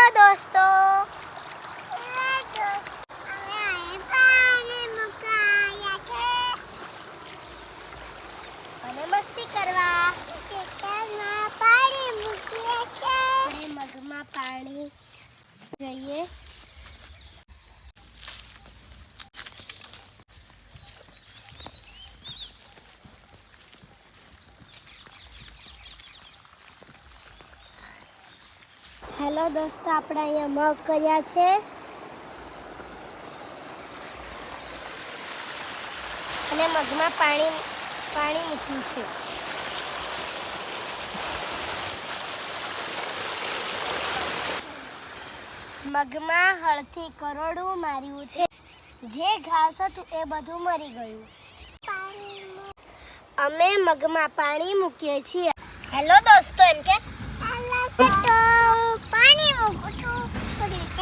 Hello દોસ્તો. અને મસ્તી કરવા. પાણી મૂકીએ છે મગમાં પાણી જઈએ. હેલો દોસ્તો, આપણે અહીંયા મગ કર્યા છે. અને મગમાં પાણી પાણી મૂક્યું છે. મગમાં હળથી કરોડું માર્યું છે. જે ઘાસ હતું એ બધું મરી ગયું. અમે મગમાં પાણી મૂકીએ છીએ. હેલો દોસ્તો, એમ કે?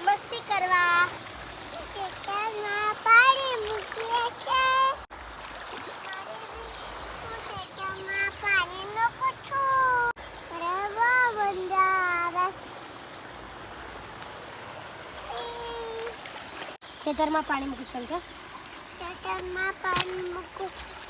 અને મસ્તી કરવા. છે પાણી મૂકું છું બંધા ખેતરમાં પાણી મૂકું. છું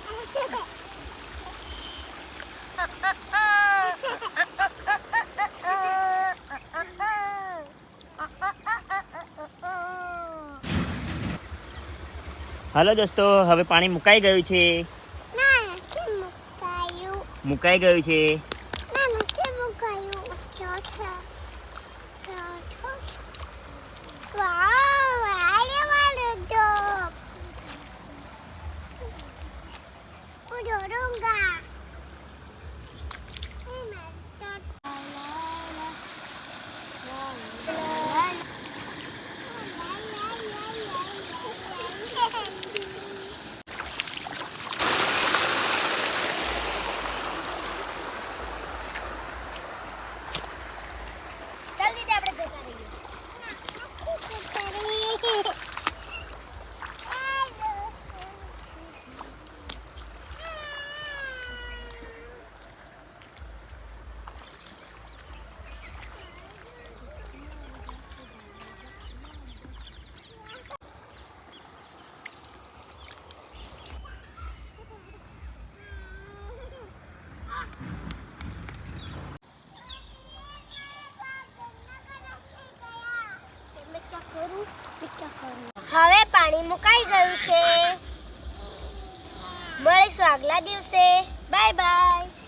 હાલો દોસ્તો હવે પાણી મુકાઈ ગયું છે. મુકાઈ ગયું છે. પાણી મુકાઈ ગયું છે. મળીશું આગલા દિવસે. Bye bye.